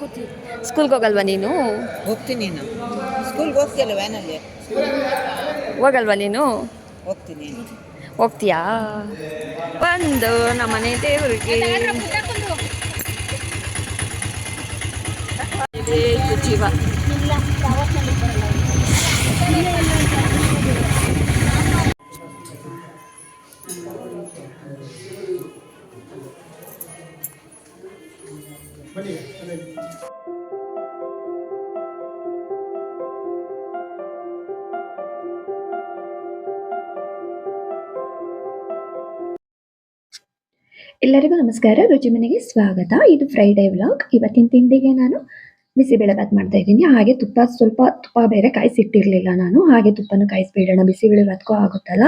ಕೂತಿ ಸ್ಕೂಲ್ಗೆ ಹೋಗಲ್ವಾ ನೀನು? ಹೋಗ್ತೀನಿ ನಾನು. ಸ್ಕೂಲ್ಗೆ ಹೋಗ್ತೀಯಲ್ಲ ವ್ಯಾನಲ್ಲಿ? ಹೋಗಲ್ವಾ ನೀನು? ಹೋಗ್ತೀನಿ. ಹೋಗ್ತೀಯಾ? ಬಂದು ನಮ್ಮನೆ ದೇವರಿಗೆ. ಜೀವ ಎಲ್ಲರಿಗೂ ನಮಸ್ಕಾರ. ರುಚಿ ಮನೆಗೆ ಸ್ವಾಗತ. ಇದು ಫ್ರೈಡೇ ವ್ಲಾಗ್ ಇವತ್ತಿನ ತಿಂಡಿಗೆ ನಾನು ಬಿಸಿಬೇಳೆಬಾತ್ ಮಾಡ್ತಾ ಇದ್ದೀನಿ. ಹಾಗೆ ತುಪ್ಪ, ಸ್ವಲ್ಪ ತುಪ್ಪ ಬೇರೆ ಕಾಯಿಸಿಟ್ಟಿರ್ಲಿಲ್ಲ ನಾನು. ಹಾಗೆ ತುಪ್ಪನ ಕಾಯಿಸ್ಬಿಡೋಣ. ಬಿಸಿಬೇಳೆ ಬಾತ್ಗೂ ಆಗುತ್ತಲ್ಲ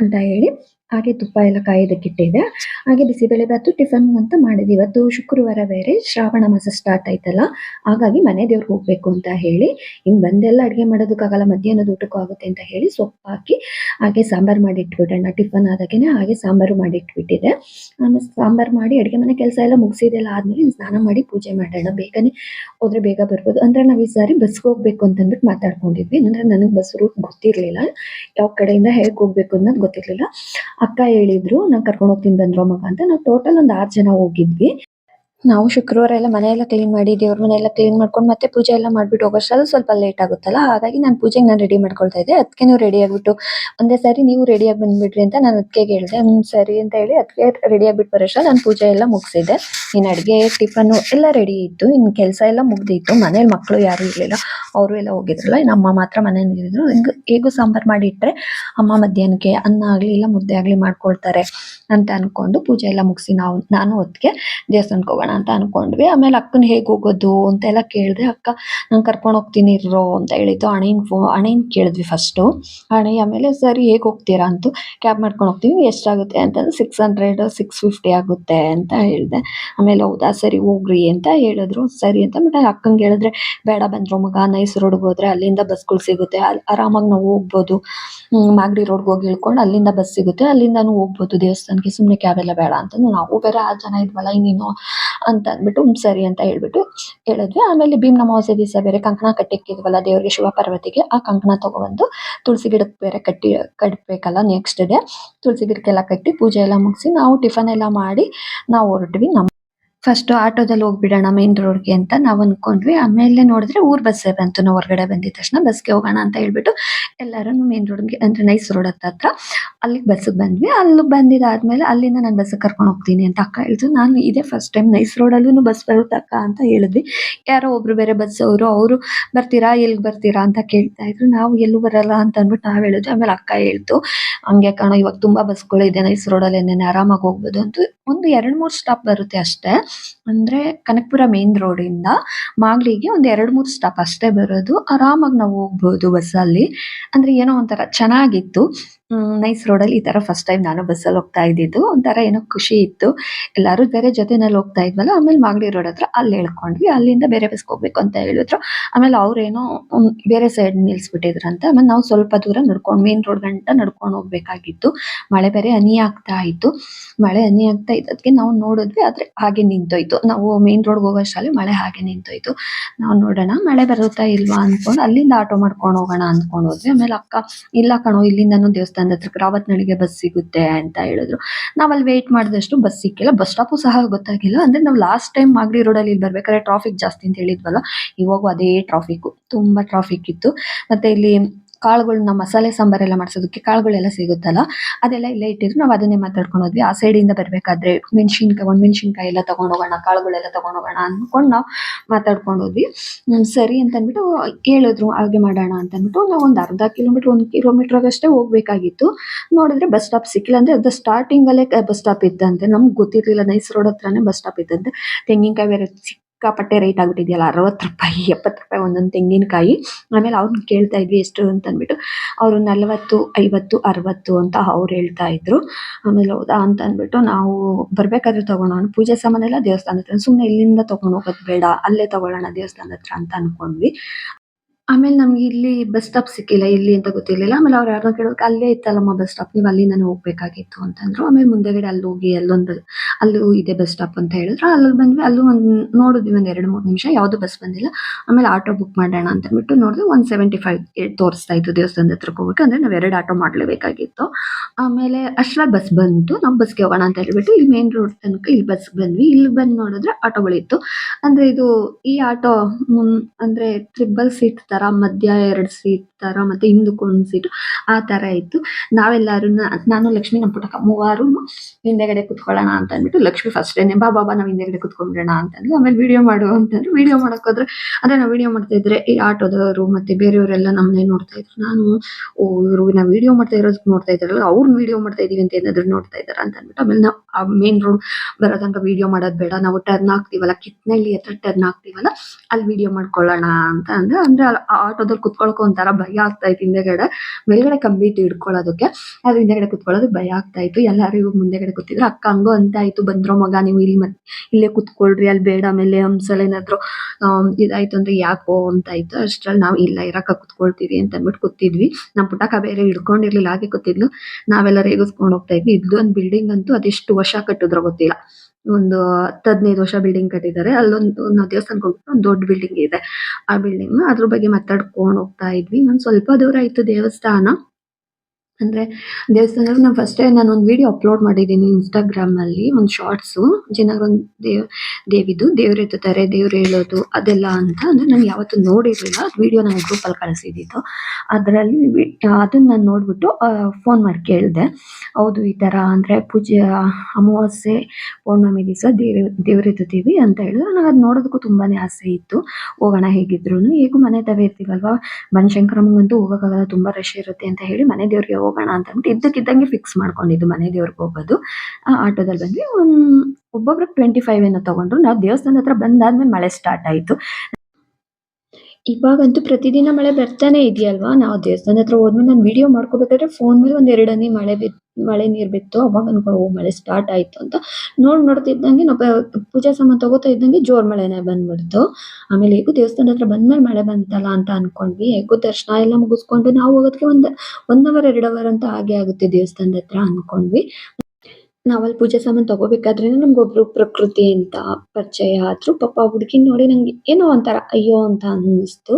ಅಂತ ಹೇಳಿ. ಹಾಗೆ ತುಪ್ಪ ಎಲ್ಲ ಕಾಯೋದಕ್ಕಿಟ್ಟಿದ್ದೆ ಹಾಗೆ ಬಿಸಿಬೇಳೆ ಬಾತು ಟಿಫನ್ ಅಂತ ಮಾಡಿದ್ವಿ. ಇವತ್ತು ಶುಕ್ರವಾರ ಬೇರೆ ಶ್ರಾವಣ ಮಾಸ ಸ್ಟಾರ್ಟ್ ಆಯ್ತಲ್ಲ, ಹಾಗಾಗಿ ಮನೆ ದೇವ್ರಿಗೆ ಹೋಗ್ಬೇಕು ಅಂತ ಹೇಳಿ, ಇನ್ ಬಂದೆಲ್ಲ ಅಡುಗೆ ಮಾಡೋದಕ್ಕಾಗಲ್ಲ, ಮಧ್ಯಾಹ್ನದ ಊಟಕ್ಕೂ ಆಗುತ್ತೆ ಅಂತ ಹೇಳಿ ಸೊಪ್ಪು ಹಾಕಿ, ಹಾಗೆ ಸಾಂಬಾರ್ ಮಾಡಿ ಇಟ್ಬಿಡೋಣ ಟಿಫನ್ ಆದಾಗೇನೆ ಹಾಗೆ ಸಾಂಬಾರು ಮಾಡಿ ಇಟ್ಬಿಟ್ಟಿದ್ದೆ ಆಮೇಲೆ ಸಾಂಬಾರ್ ಮಾಡಿ ಅಡುಗೆ ಮನೆ ಕೆಲಸ ಎಲ್ಲ ಮುಗಿಸಿದೆಲ್ಲ ಆದ್ಮೇಲೆ ಸ್ನಾನ ಮಾಡಿ ಪೂಜೆ ಮಾಡೋಣ. ಬೇಗನೆ ಹೋದ್ರೆ ಬೇಗ ಬರ್ಬೋದು. ಅಂದ್ರೆ ನಾವು ಈ ಸಾರಿ ಬಸ್ಗೆ ಹೋಗ್ಬೇಕು ಅಂತ ಅಂದ್ಬಿಟ್ಟು ಮಾತಾಡ್ಕೊಂಡಿದ್ವಿ. ಅಂದ್ರೆ ನನಗೆ ಬಸ್ ರೂಟ್ ಗೊತ್ತಿರ್ಲಿಲ್ಲ. ಯಾವ ಕಡೆಯಿಂದ ಹೇಗೆ ಹೋಗ್ಬೇಕು ಅನ್ನೋದು ಗೊತ್ತಿರ್ಲಿಲ್ಲ. ಅಕ್ಕ ಹೇಳಿದ್ರು ನಾನು ಕರ್ಕೊಂಡು ಹೋಗ್ತೀನಿ ಬಂದ್ರೋ ಮಗ ಅಂತ. ನಾವು ಟೋಟಲ್ ಒಂದು ಆರ್ ಜನ ಹೋಗಿದ್ವಿ. ನಾವು ಶುಕ್ರವಾರ ಎಲ್ಲ ಮನೆ ಎಲ್ಲ ಕ್ಲೀನ್ ಮಾಡಿ ದೇವ್ರ ಮನೆ ಎಲ್ಲ ಕ್ಲೀನ್ ಮಾಡ್ಕೊಂಡು ಮತ್ತೆ ಪೂಜೆ ಎಲ್ಲ ಮಾಡ್ಬಿಟ್ಟು ಹೋಗೋಷ್ಟ್ರಲ್ಲಿ ಸ್ವಲ್ಪ ಲೇಟ್ ಆಗುತ್ತಲ್ಲ? ಹಾಗಾಗಿ ನಾನು ಪೂಜೆಗೆ ನಾನು ರೆಡಿ ಮಾಡ್ಕೊಳ್ತಾ ಇದ್ದೆ. ಅದಕ್ಕೆ ನೀವು ರೆಡಿ ಆಗ್ಬಿಟ್ಟು ಒಂದೇ ಸಾರಿ ನೀವು ರೆಡಿಯಾಗಿ ಬಂದ್ಬಿಡ್ರಿ ಅಂತ ನಾನು ಅದಕ್ಕೆ ಹೇಳಿದೆ. ಹ್ಞೂ ಸರಿ ಅಂತ ಹೇಳಿ ಅದಕ್ಕೆ ರೆಡಿ ಆಗ್ಬಿಟ್ಟು ಬರೋಷ್ಟ್ರಲ್ಲಿ ನಾನು ಪೂಜೆ ಎಲ್ಲ ಮುಗಿಸಿದ್ದೆ. ಇನ್ನು ಅಡುಗೆ, ಟಿಫನ್ನು ಎಲ್ಲ ರೆಡಿ ಇತ್ತು. ಇನ್ನು ಕೆಲಸ ಎಲ್ಲ ಮುಗ್ದಿತ್ತು. ಮನೇಲಿ ಮಕ್ಕಳು ಯಾರು ಇರಲಿಲ್ಲ. ಅವರು ಎಲ್ಲ ಹೋಗಿದ್ರಲ್ಲ? ಇನ್ನು ಅಮ್ಮ ಮಾತ್ರ ಮನೇಲಿ ಇದ್ರು. ಹಿಂಗೆ ಹೇಗೂ ಸಾಂಬಾರು ಮಾಡಿ ಇಟ್ಟರೆ ಅಮ್ಮ ಮಧ್ಯಾಹ್ನಕ್ಕೆ ಅನ್ನ ಆಗಲಿ ಇಲ್ಲ ಮುದ್ದೆ ಆಗಲಿ ಮಾಡ್ಕೊಳ್ತಾರೆ ಅಂತ ಅಂದ್ಕೊಂಡು ಪೂಜೆ ಎಲ್ಲ ಮುಗಿಸಿ ನಾವು, ನಾನು ಅದಕ್ಕೆ ದೇವಸ್ಥಾನಕ್ಕೆ ಹೋಗೋಣ ಅಂತ ಅನ್ಕೊಂಡ್ವಿ. ಆಮೇಲೆ ಅಕ್ಕನ ಹೇಗೆ ಹೋಗೋದು ಅಂತೆಲ್ಲ ಕೇಳಿದೆ, ಅಕ್ಕ, ನಾನು ಕರ್ಕೊಂಡು ಹೋಗ್ತೀನಿ ಇರೋ ಅಂತ ಹೇಳಿದ್ದು ಅಣೇನ್ ಫೋ, ಅಣೆನ್ ಕೇಳಿದ್ವಿ ಫಸ್ಟು ಅಣೆ ಆಮೇಲೆ, ಸರಿ, ಹೇಗೆ ಹೋಗ್ತೀರಾ? ಅಂತ, ಕ್ಯಾಬ್ ಮಾಡ್ಕೊಂಡು ಹೋಗ್ತೀವಿ ಎಷ್ಟಾಗುತ್ತೆ? ಅಂತಂದ್ರೆ ಸಿಕ್ಸ್ ಹಂಡ್ರೆಡ್ ಸಿಕ್ಸ್ ಫಿಫ್ಟಿ ಆಗುತ್ತೆ ಅಂತ ಹೇಳಿದೆ. ಆಮೇಲೆ, ಹೌದಾ, ಸರಿ, ಹೋಗ್ರಿ ಅಂತ ಹೇಳಿದ್ರು. ಸರಿ ಅಂತ ಬಟ್ ಅಕ್ಕಂಗೆ ಹೇಳಿದ್ರೆ ಬೇಡ ಬಂದ್ರು ಮಗ, ನೈಸ್ ರೋಡ್ಗೆ ಹೋದ್ರೆ ಅಲ್ಲಿಂದ ಬಸ್ಗಳು ಸಿಗುತ್ತೆ. ಅಲ್ಲಿ ಆರಾಮಾಗಿ ನಾವು ಹೋಗ್ಬೋದು. ಮಾಗಡಿ ರೋಡ್ಗೆ ಹೋಗಿ ಇಳ್ಕೊಂಡು ಅಲ್ಲಿಂದ ಬಸ್ ಸಿಗುತ್ತೆ. ಅಲ್ಲಿಂದನೂ ಹೋಗ್ಬೋದು ದೇವಸ್ಥಾನಕ್ಕೆ. ಸುಮ್ಮನೆ ಕ್ಯಾಬ್ ಎಲ್ಲ ಬೇಡ ಅಂತಂದು, ನಾವು ಬೇರೆ ಆ ಜನ ಇದ್ವಲ್ಲ, ಇನ್ನೇನು ಅಂತ ಅಂದ್ಬಿಟ್ಟು ಸರಿ ಅಂತ ಹೇಳ್ಬಿಟ್ಟು ಹೇಳಿದ್ವಿ. ಆಮೇಲೆ ಭೀಮ್ ಅಮಾವಾಸ್ಯೆ ದಿವಸ ಬೇರೆ ಕಂಕಣ ಕಟ್ಟಿಕ್ಕಿದ್ವಲ್ಲ ದೇವರಿಗೆ ಶಿವ ಪರ್ವತಿಗೆ, ಆ ಕಂಕಣ ತಗೊಬಂದು ತುಳಸಿ ಗಿಡಕ್ಕೆ ಬೇರೆ ಕಟ್ಟಿ ಕಟ್ಟಬೇಕಲ್ಲ ನೆಕ್ಸ್ಟ್ ಡೇ ತುಳಸಿ ಗಿಡಕ್ಕೆಲ್ಲ ಕಟ್ಟಿ ಪೂಜೆ ಎಲ್ಲ ಮುಗಿಸಿ ನಾವು ಟಿಫನ್ ಎಲ್ಲ ಮಾಡಿ ನಾವು ಹೊರಟ್ವಿ. ನಮ್ಮ ಫಸ್ಟ್ ಆಟೋದಲ್ಲಿ ಹೋಗ್ಬಿಡೋಣ ಮೇನ್ ರೋಡ್ಗೆ ಅಂತ ನಾವು ಅನ್ಕೊಂಡ್ವಿ. ಆಮೇಲೆ ನೋಡಿದ್ರೆ ಊರ್ ಬಸ್ ಬಂತು. ನಾವು ಹೊರಗಡೆ ಬಂದಿದ ತಕ್ಷಣ ಬಸ್ಗೆ ಹೋಗೋಣ ಅಂತ ಹೇಳ್ಬಿಟ್ಟು ಎಲ್ಲರೂ ಮೇನ್ ರೋಡ್ಗೆ ಅಂದ್ರೆ ನೈಸ್ ರೋಡ್ ಹತ್ರ ಅಲ್ಲಿಗೆ ಗೆ ಬಂದ್ವಿ. ಅಲ್ಲಿ ಬಂದಿದ್ದಾದ್ಮೇಲೆ ಅಲ್ಲಿಂದ ನಾನು ಬಸ್ ಕರ್ಕೊಂಡು ಹೋಗ್ತೀನಿ ಅಂತ ಅಕ್ಕ ಹೇಳಿದ್ರು. ನಾನು ಇದೇ ಫಸ್ಟ್ ಟೈಮ್ ನೈಸ್ ರೋಡ್ ರೋಡಲ್ಲೂ ಬಸ್ ಬರುತ್ತೆ ಅಕ್ಕ ಅಂತ ಹೇಳಿದ್ವಿ. ಯಾರೋ ಒಬ್ರು ಬೇರೆ ಬಸ್ ಅವರು ಅವರು ಬರ್ತೀರಾ ಎಲ್ಲಿಗೆ ಬರ್ತೀರಾ ಅಂತ ಕೇಳ್ತಾ ಇದ್ರು. ನಾವು ಎಲ್ಲೂ ಬರಲ್ಲ ಅಂತ ಅಂದ್ಬಿಟ್ಟು ನಾವು ಹೇಳಿದ್ವಿ. ಆಮೇಲೆ ಅಕ್ಕ ಹೇಳ್ತು, ಹಂಗೆ ಕಾಣೋ, ಇವಾಗ ತುಂಬಾ ಬಸ್ಗಳು ಇದೆ ನೈಸ್ ರೋಡಲ್ಲಿ ನೆನೆ ಆರಾಮಾಗಿ ಹೋಗ್ಬೋದು. ಅಂತ. ಒಂದು ಎರಡ್ ಮೂರ್ ಸ್ಟಾಪ್ ಬರುತ್ತೆ ಅಷ್ಟೇ. ಅಂದ್ರೆ ಕನಕಪುರ ಮೇನ್ ರೋಡ್ ಇಂದ ಮಾಗ್ಲಿಗೆ ಒಂದ್ ಎರಡ್ ಮೂರ್ ಸ್ಟಾಪ್ ಅಷ್ಟೇ ಬರೋದು. ಆರಾಮಾಗಿ ನಾವು ಹೋಗ್ಬೋದು ಬಸ್ಸಲ್ಲಿ. ಅಂದ್ರೆ ಏನೋ ಒಂಥರ ಚೆನ್ನಾಗಿತ್ತು. ನೈಸ್ ರೋಡಲ್ಲಿ ಈ ತರ ಫಸ್ಟ್ ಟೈಮ್ ನಾನು ಬಸ್ಸಲ್ಲಿ ಹೋಗ್ತಾ ಇದ್ದಿದ್ದು. ಒಂಥರ ಏನೋ ಖುಷಿ ಇತ್ತು. ಎಲ್ಲಾರು ಬೇರೆ ಜೊತೆನಲ್ಲಿ ಹೋಗ್ತಾ ಇದ್ವಲ್ಲ, ಆಮೇಲೆ ಮಾಗಡಿ ರೋಡ್ ಹತ್ರ ಅಲ್ಲಿ ಹೇಳ್ಕೊಂಡ್ವಿ. ಅಲ್ಲಿಂದ ಬೇರೆ ಬಸ್ಗೆ ಹೋಗ್ಬೇಕು ಅಂತ ಹೇಳಿದ್ರು. ಆಮೇಲೆ ಅವ್ರೇನೋ ಬೇರೆ ಸೈಡ್ ನಿಲ್ಸ್ಬಿಟ್ಟಿದ್ರಂತೆ ಆಮೇಲೆ ನಾವು ಸ್ವಲ್ಪ ದೂರ ನಡ್ಕೊಂಡು ಮೇನ್ ರೋಡ್ ಗಂಟ ನಡ್ಕೊಂಡು ಹೋಗ್ಬೇಕಾಗಿತ್ತು. ಮಳೆ ಬೇರೆ ಹನಿ ಆಗ್ತಾ ಇತ್ತು. ಮಳೆ ಹನಿ ಆಗ್ತಾ ಇದ್ದಕ್ಕೆ ನಾವು ನೋಡಿದ್ವಿ, ಆದ್ರೆ ಹಾಗೆ ನಿಂತೋಯ್ತು. ನಾವು ಮೇನ್ ರೋಡ್ ಹೋಗೋಷ್ಟರಲ್ಲಿ ಮಳೆ ಹಾಗೆ ನಿಂತೋಯ್ತು. ನಾವು ನೋಡೋಣ, ಮಳೆ ಬರುತ್ತಾ ಇಲ್ವಾ ಅನ್ಕೊಂಡು ಅಲ್ಲಿಂದ ಆಟೋ ಮಾಡ್ಕೊಂಡು ಹೋಗೋಣ ಅನ್ಕೊಂಡು ಹೋದ್ವಿ. ಆಮೇಲೆ ಅಕ್ಕ, ಇಲ್ಲ ಕಣೋ, ಇಲ್ಲಿಂದನೂ ದೇವಸ್ಥಾನದ ಹತ್ರ ರಾವತ್ನಳ್ಳಿಗೆ ಬಸ್ ಸಿಗುತ್ತೆ ಅಂತ ಹೇಳಿದ್ರು. ನಾವ್ ಅಲ್ಲಿ ವೇಟ್ ಮಾಡಿದಷ್ಟು ಬಸ್ ಸಿಕ್ಕಿಲ್ಲ ಬಸ್ ಸ್ಟಾಪು ಸಹ ಗೊತ್ತಾಗಿಲ್ಲ. ಅಂದ್ರೆ ನಾವು ಲಾಸ್ಟ್ ಟೈಮ್ ಮಾಗಡಿ ರೋಡಲ್ಲಿ ಇಲ್ಲಿ ಬರ್ಬೇಕಾದ್ರೆ ಟ್ರಾಫಿಕ್ ಜಾಸ್ತಿ ಅಂತ ಹೇಳಿದ್ವಲ್ಲ, ಇವಾಗೂ ಅದೇ ಟ್ರಾಫಿಕ್ ತುಂಬಾ ಟ್ರಾಫಿಕ್ ಇತ್ತು. ಮತ್ತೆ ಇಲ್ಲಿ ಕಾಳುಗಳನ್ನ ಮಸಾಲೆ ಸಾಂಬಾರೆಲ್ಲ ಮಾಡ್ಸೋದಕ್ಕೆ ಕಾಳುಗಳೆಲ್ಲ ಸಿಗುತ್ತಲ್ಲ, ಅದೆಲ್ಲ ಇಲ್ಲೇ ಇಟ್ಟಿದ್ರು ನಾವು ಅದನ್ನೇ ಮಾತಾಡ್ಕೊಂಡು ಹೋದ್ವಿ. ಆ ಸೈಡಿಂದ ಬರಬೇಕಾದ್ರೆ ಮೆಣಸಿನ್ಕಾಯಿ, ಒಂದು ಮೆಣಸಿನ್ಕಾಯಿ ಎಲ್ಲ ತೊಗೊಂಡು ಹೋಗೋಣ, ಕಾಳುಗಳೆಲ್ಲ ತೊಗೊಂಡು ಹೋಗೋಣ ಅಂದ್ಕೊಂಡು ನಾವು ಮಾತಾಡ್ಕೊಂಡು ಹೋದ್ವಿ. ಸರಿ ಅಂತ ಅಂದ್ಬಿಟ್ಟು ಹೇಳಿದ್ರು, ಹಾಗೆ ಮಾಡೋಣ ಅಂತ ಅಂದ್ಬಿಟ್ಟು ನಾವು ಒಂದು ಅರ್ಧ ಕಿಲೋಮೀಟರ್ ಒಂದು ಕಿಲೋಮೀಟರ್ ಆಗಷ್ಟೇ ಹೋಗ್ಬೇಕಾಗಿತ್ತು. ನೋಡಿದ್ರೆ ಬಸ್ ಸ್ಟಾಪ್ ಸಿಕ್ಕಿಲ್ಲ ಅಂದ್ರೆ ಅದು ಸ್ಟಾರ್ಟಿಂಗ್ ಅಲ್ಲೇ ಬಸ್ ಸ್ಟಾಪ್ ಇದ್ದಂತೆ. ನಮ್ಗೆ ಗೊತ್ತಿರಲಿಲ್ಲ, ನೈಸ್ ರೋಡ್ ಹತ್ರನೇ ಬಸ್ ಸ್ಟಾಪ್ ಇದ್ದಂತೆ. ತೆಂಗಿನಕಾಯಿ ಬೇರೆ ಸಿಕ್ಕಾಪಟ್ಟೆ ರೇಟ್ ಆಗ್ಬಿಟ್ಟಿದೆಯಲ್ಲ, ಅರವತ್ತು ರೂಪಾಯಿ, ಎಪ್ಪತ್ತು ರೂಪಾಯಿ ಒಂದೊಂದು ತೆಂಗಿನಕಾಯಿ. ಆಮೇಲೆ ಅವ್ರನ್ನ ಕೇಳ್ತಾ ಇದ್ವಿ, ಎಷ್ಟು? ಅಂತ ಅಂದ್ಬಿಟ್ಟು, ಅವರು ನಲವತ್ತು, ಐವತ್ತು, ಅರವತ್ತು ಅಂತ ಅವ್ರು ಹೇಳ್ತಾ ಇದ್ರು. ಆಮೇಲೆ ಹೌದಾ ಅಂತ ಅಂದ್ಬಿಟ್ಟು ನಾವು ಬರ್ಬೇಕಾದ್ರೆ ತಗೊಳೋಣ ಪೂಜೆ ಸಾಮಾನೆಲ್ಲ ದೇವಸ್ಥಾನದ ಹತ್ರ ಸುಮ್ಮನೆ ಇಲ್ಲಿಂದ ತಗೊಂಡು ಹೋಗೋದು ಬೇಡ, ಅಲ್ಲೇ ತಗೊಳ್ಳೋಣ ದೇವಸ್ಥಾನದ ಹತ್ರ ಅಂತ ಅನ್ಕೊಂಡ್ವಿ. ಆಮೇಲೆ ನಮ್ಗೆ ಇಲ್ಲಿ ಬಸ್ ಸ್ಟಾಪ್ ಸಿಕ್ಕಿಲ್ಲ ಇಲ್ಲಿ ಅಂತ ಗೊತ್ತಿರ್ಲಿಲ್ಲ. ಆಮೇಲೆ ಅವ್ರು ಯಾರನ್ನ ಕೇಳೋಕೆ ಅಲ್ಲೇ ಇತ್ತಲ್ಲಮ್ಮ ಬಸ್ ಸ್ಟಾಪ್ ನೀವು ನಾನು ಹೋಗ್ಬೇಕಾಗಿತ್ತು ಅಂತಂದ್ರು ಆಮೇಲೆ ಮುಂದೆಗಡೆ ಅಲ್ಲಿ ಹೋಗಿ ಅಲ್ಲೊಂದು, ಅಲ್ಲೂ ಇದೆ ಬಸ್ ಸ್ಟಾಪ್ ಅಂತ ಹೇಳಿದ್ರು. ಅಲ್ಲಿ ಬಂದ್ವಿ, ಅಲ್ಲೂ ಒಂದು ನೋಡಿದ್ವಿ ಒಂದ್ ಎರಡು ಮೂರು ನಿಮಿಷ, ಯಾವುದು ಬಸ್ ಬಂದಿಲ್ಲ. ಆಮೇಲೆ ಆಟೋ ಬುಕ್ ಮಾಡೋಣ ಅಂತ ಬಿಟ್ಟು ನೋಡಿದ್ರೆ ಒನ್ ಸೆವೆಂಟಿ ಫೈವ್ ತೋರಿಸ್ತಾ ಇತ್ತು ದೇವಸ್ಥಾನದ ಹತ್ರಕ್ಕೆ ಹೋಗ್ಬೇಕು. ಅಂದ್ರೆ ನಾವು ಎರಡು ಆಟೋ ಮಾಡ್ಲೇಬೇಕಾಗಿತ್ತು. ಆಮೇಲೆ ಅಷ್ಟರಲ್ಲಿ ಬಸ್ ಬಂತು, ನಾವು ಬಸ್ಗೆ ಹೋಗೋಣ ಅಂತ ಹೇಳ್ಬಿಟ್ಟು ಇಲ್ಲಿ ಮೇನ್ ರೋಡ್ ತನಕ ಇಲ್ಲಿ ಬಸ್ ಬಂದ್ವಿ. ಇಲ್ಲಿ ಬಂದು ನೋಡಿದ್ರೆ ಆಟೋಗಳಿತ್ತು ಅಂದ್ರೆ ಇದು ಈ ಆಟೋ ಮುನ್, ಅಂದ್ರೆ ಟ್ರಿಬಲ್ ಸೀಟ್ ತರ ಮಧ್ಯ ಎರಡು ಸೀಟ್ ತರ ಮತ್ತೆ ಹಿಂದಕ್ಕೆ ಸೀಟ್ ಆ ತರ ಇತ್ತು. ನಾವೆಲ್ಲಾರು ನಾನು, ಲಕ್ಷ್ಮಿ ನಮ್ಮ ಪುಟಕ ಮೂವರು ಹಿಂದೆಗಡೆ ಕುತ್ಕೊಳ್ಳೋಣ ಅಂತ ಅಂದ್ಬಿಟ್ಟು ಲಕ್ಷ್ಮಿ ಫಸ್ಟ್ ಬಾ ಬಾಬಾ ನಾವು ಹಿಂದೆಗಡೆ ಕುತ್ಕೊಂಡ್ಬಿಡೋಣ ಅಂತಂದ್ರು ಆಮೇಲೆ ವಿಡಿಯೋ ಮಾಡು ಅಂತಂದ್ರು. ವಿಡಿಯೋ ಮಾಡಕ್ ಹೋದ್ರೆ ಅದೇ ನಾವು ವಿಡಿಯೋ ಮಾಡ್ತಾ ಇದ್ರೆ ಈ ಆಟೋದವರು ಮತ್ತೆ ಬೇರೆಯವರೆಲ್ಲ ನಮ್ಮನ್ನೇ ನೋಡ್ತಾ ಇದ್ರು. ನಾನು, ಓ, ಇವರು ನಾವು ವಿಡಿಯೋ ಮಾಡ್ತಾ ಇರೋದಕ್ಕೆ ನೋಡ್ತಾ ಇದ್ರಲ್ಲ ಅವ್ರನ್ನ ವಿಡಿಯೋ ಮಾಡ್ತಾ ಇದೀವಿ ಅಂತ ಏನಾದ್ರು ನೋಡ್ತಾ ಇದಾರ ಅಂತ ಅಂದ್ಬಿಟ್ಟು ಆಮೇಲೆ ನಾವು ಮೇನ್ ರೋಡ್ ಬರೋ ತನಕ ವಿಡಿಯೋ ಮಾಡೋದ್ ಬೇಡ. ನಾವು ಟರ್ನ್ ಆಗ್ತೀವಲ್ಲ ಕಿಟ್ನಲ್ಲಿ ಹತ್ರ ಟರ್ನ್ ಆಗ್ತೀವಲ್ಲ ಅಲ್ಲಿ ವಿಡಿಯೋ ಮಾಡ್ಕೊಳ್ಳೋಣ ಅಂತ ಅಂದ್ರೆ. ಅಂದ್ರೆ ಆ ಆಟೋದಲ್ಲಿ ಕುತ್ಕೊಳಕ್ ಒಂಥರ ಭಯ ಆಗ್ತಾ ಇತ್ತು ಹಿಂದೆಗಡೆ. ಮೇಲ್ಗಡೆ ಕಂಬಿ ಇಟ್ಟು ಹಿಡ್ಕೊಳ್ಳೋದಕ್ಕೆ. ಅದ್ರ ಹಿಂದೆಗಡೆ ಕುತ್ಕೊಳ್ಳೋದಕ್ಕೆ ಭಯ ಆಗ್ತಾ ಇತ್ತು. ಎಲ್ಲಾರು ಇವಾಗ ಮುಂದೆಗಡೆ ಕೂತಿದ್ರು, ಅಕ್ಕ, ಹಂಗೋ ಅಂತ ಆಯ್ತು. ಬಂದ್ರೋ ಮಗ, ನೀವು ಇಲ್ಲಿ ಮತ್ತೆ ಇಲ್ಲೇ ಕುತ್ಕೊಳ್ರಿ, ಅಲ್ಲಿ ಬೇಡ, ಆಮೇಲೆ ಒಂದ್ಸಲ ಏನಾದ್ರು ಇದಾಯ್ತು ಅಂದ್ರೆ ಯಾಕೋ ಅಂತ ಇತ್ತು ಅಷ್ಟ್ರಲ್ಲಿ ನಾವು, ಇಲ್ಲ, ಇರಕ್ಕ ಕುತ್ಕೊಳ್ತೀವಿ ಅಂತ ಅಂದ್ಬಿಟ್ಟು ಕೂತಿದ್ವಿ. ನಮ್ಮ ಪುಟಕ ಬೇರೆ ಹಿಡ್ಕೊಂಡಿರ್ಲಿಲ್ಲ, ಹಾಗೆ ಕೂತಿದ್ಲು. ನಾವೆಲ್ಲ ರೇಗಿಸ್ಕೊಂಡು ಹೋಗ್ತಾ ಇದ್ವಿ. ಇದು ಒಂದು ಬಿಲ್ಡಿಂಗ್ ಅಂತೂ ಅದೆಷ್ಟು ವರ್ಷ ಕಟ್ಟಿದ್ರೋ ಗೊತ್ತಿಲ್ಲ. ಒಂದು ಹತ್ತು ಹದಿನೈದು ವರ್ಷ ಬಿಲ್ಡಿಂಗ್ ಕಟ್ಟಿದ್ದಾರೆ. ಅಲ್ಲೊಂದು ನಾವು ದೇವಸ್ಥಾನಕ್ಕೆ ಹೋಗ್ಬಿಟ್ಟು ಒಂದು ದೊಡ್ಡ ಬಿಲ್ಡಿಂಗ್ ಇದೆ. ಆ ಬಿಲ್ಡಿಂಗ್ ಅದ್ರ ಬಗ್ಗೆ ಮಾತಾಡ್ಕೊಂಡು ಹೋಗ್ತಾ ಇದ್ವಿ. ನಾನು ಸ್ವಲ್ಪ ದೂರ ಇತ್ತು ದೇವಸ್ಥಾನ. ಅಂದ್ರೆ ದೇವಸ್ಥಾನದಲ್ಲಿ ನಾನು ಫಸ್ಟ್ ನಾನು ಒಂದು ವಿಡಿಯೋ ಅಪ್ಲೋಡ್ ಮಾಡಿದ್ದೀನಿ ಇನ್ಸ್ಟಾಗ್ರಾಮ್ ಅಲ್ಲಿ, ಒಂದು ಶಾರ್ಟ್ಸು ಒಂದು ದೇವ್, ದೇವಿದು, ದೇವ್ರು ಎತ್ತುತ್ತಾರೆ, ದೇವ್ರು ಹೇಳೋದು ಅದೆಲ್ಲ ಅಂತ. ಅಂದ್ರೆ ನಾನು ಯಾವತ್ತೂ ನೋಡಿರ್ಲಿಲ್ಲ. ವಿಡಿಯೋ ನಾನು ಗ್ರೂಪಲ್ಲಿ ಕಳಿಸಿದ್ದು ಅದರಲ್ಲಿ ಅದನ್ನ ನಾನು ನೋಡ್ಬಿಟ್ಟು ಫೋನ್ ಮಾಡಿ ಕೇಳಿದೆ. ಹೌದು, ಈ ತರ ಅಂದ್ರೆ ಪೂಜೆ, ಅಮಾವಾಸ್ಯೆ, ಪೌರ್ಣಮಿ ದಿವಸ ದೇವ್, ದೇವ್ರು ಎತ್ತುತ್ತೀವಿ ಅಂತ ಹೇಳಿದ್ರು. ನನಗೆ ಅದು ನೋಡೋದಕ್ಕೂ ತುಂಬಾನೇ ಆಸೆ ಇತ್ತು. ಹೋಗೋಣ ಹೇಗಿದ್ರು. ಹೇಗೂ ಮನೆ ತವೇ ಇರ್ತೀವಲ್ವಾ? ಬನಶಂಕರಮ್ಮಂಗಂತೂ ಹೋಗೋಕ್ಕಾಗಲ್ಲ. ತುಂಬಾ ರಶ್ ಇರುತ್ತೆ ಅಂತ ಹೇಳಿ ಮನೆ ದೇವ್ರಿಗೆ ಹೋಗೋಣ ಅಂತ ಅಂದ್ಬಿಟ್ಟು ಇದ್ದಕ್ಕಿದ್ದಂಗೆ ಫಿಕ್ಸ್ ಮಾಡ್ಕೊಂಡಿದ್ದು ಮನೆ ದೇವ್ರಿಗೆ ಹೋಗೋದು. ಆಟೋದಲ್ಲಿ ಬಂದ್ವಿ. ಒಂದ್ ಒಬ್ಬೊಬ್ರು ಟ್ವೆಂಟಿ ಫೈವ್ ಏನೋ ತಗೊಂಡ್ರು. ನಾವು ದೇವಸ್ಥಾನದ ಹತ್ರ ಬಂದಾದ್ಮೇಲೆ ಮಳೆ ಸ್ಟಾರ್ಟ್ ಆಯ್ತು. ಇವಾಗಂತೂ ಪ್ರತಿದಿನ ಮಳೆ ಬರ್ತಾನೆ ಇದೆಯಲ್ವಾ? ನಾವು ದೇವಸ್ಥಾನ ಹತ್ರ ಹೋದ್ಮೇಲೆ ನಾನು ವಿಡಿಯೋ ಮಾಡ್ಕೋಬೇಕಾದ್ರೆ ಫೋನ್ ಮೇಲೆ ಒಂದ್ ಎರಡು ಮಳೆ ಬಿತ್, ಮಳೆ ನೀರ್ ಬಿತ್ತು. ಅವಾಗ ಅನ್ಕೊಂಡು, ಓ, ಮಳೆ ಸ್ಟಾರ್ಟ್ ಆಯ್ತು ಅಂತ ನೋಡ್ ನೋಡ್ತಿದ್ದಂಗೆ ನಾವು ಪೂಜಾ ಸಾಮಾನ್ ತಗೋತಾ ಇದ್ದಂಗೆ ಜೋರ್ ಮಳೆನೆ ಬಂದ್ಬಿಡ್ತು. ಆಮೇಲೆ ಹೇಗೂ ದೇವಸ್ಥಾನ ಹತ್ರ ಬಂದ್ಮೇಲೆ ಮಳೆ ಬಂತಲ್ಲ ಅಂತ ಅನ್ಕೊಂಡ್ವಿ. ಹೇಗೂ ದರ್ಶನ ಎಲ್ಲ ಮುಗಿಸ್ಕೊಂಡು ನಾವು ಹೋಗೋದಕ್ಕೆ ಒಂದ್ ಒನ್ ಅವರ್ ಎರಡು ಅವರ್ ಅಂತ ಹಾಗೆ ಆಗುತ್ತೆ ದೇವಸ್ಥಾನದ ಹತ್ರ ಅನ್ಕೊಂಡ್ವಿ. ನಾವಲ್ಲಿ ಪೂಜೆ ಸಾಮಾನ್ ತಗೋಬೇಕಾದ್ರೆ ನಮ್ಗೊಬ್ರು ಪ್ರಕೃತಿ ಅಂತ, ಪರಿಚಯ ಆದ್ರು ಪಾಪ ಹುಡುಗಿ ನೋಡಿ ನಂಗೆ ಏನೋ ಒಂಥರ ಅಯ್ಯೋ ಅಂತ ಅನ್ನಿಸ್ತು.